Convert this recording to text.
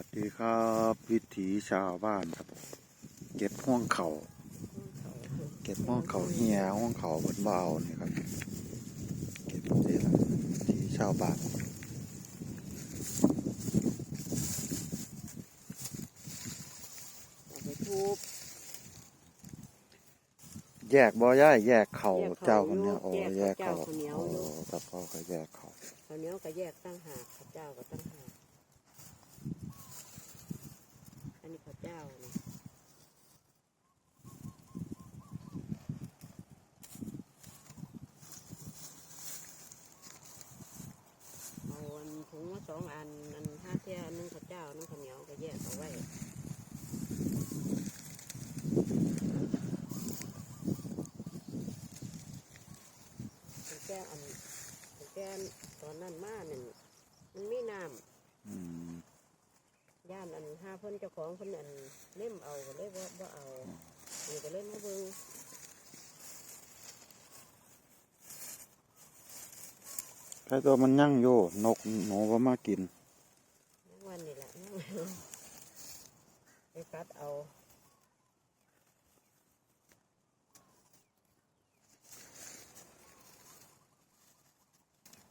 วัสดีครับ วิถีชาวบ้านครับผมเก็บห่วงเขาเก็บห่วงเขาเหียห่วงเขาบนเบเอานี่ครับ เก็บนี่ละวิถีชาวบ้านเอาไปทุบแยกบ่ย่ายแยกเขาแยกเขาเจ้าคนเนี้ยอยู่โอ้แยแยกกเขาเขาเจ้าข้าวเหนียวโอ้อยู่แต่พ่อก็แยกเขาข้าวเหนียวก็แยกตั้งหากข้าวเจ้าก็ตั้งหากอันนี้ข้าว เจ้านี่เอาอันถุงมาสองอัน อันห้าเที่ยนหนึงข้าวเจ้านหนึงข้าวเหนียวก็แยกเอาไว้แก้อันแก้ตอนนั้นมาเนี่ยมันมีน้ำอืมย่านอัน ห้าเพิ่นเจ้าของเพิ่นอันเล่มเอาก็เลยว่าว่าเอานี่ก็เลยมาเบิ่งใครตัวมันยั่งอยู่นกหนูก็มากินนักวันนี่แหละนั่งไปกัดเอา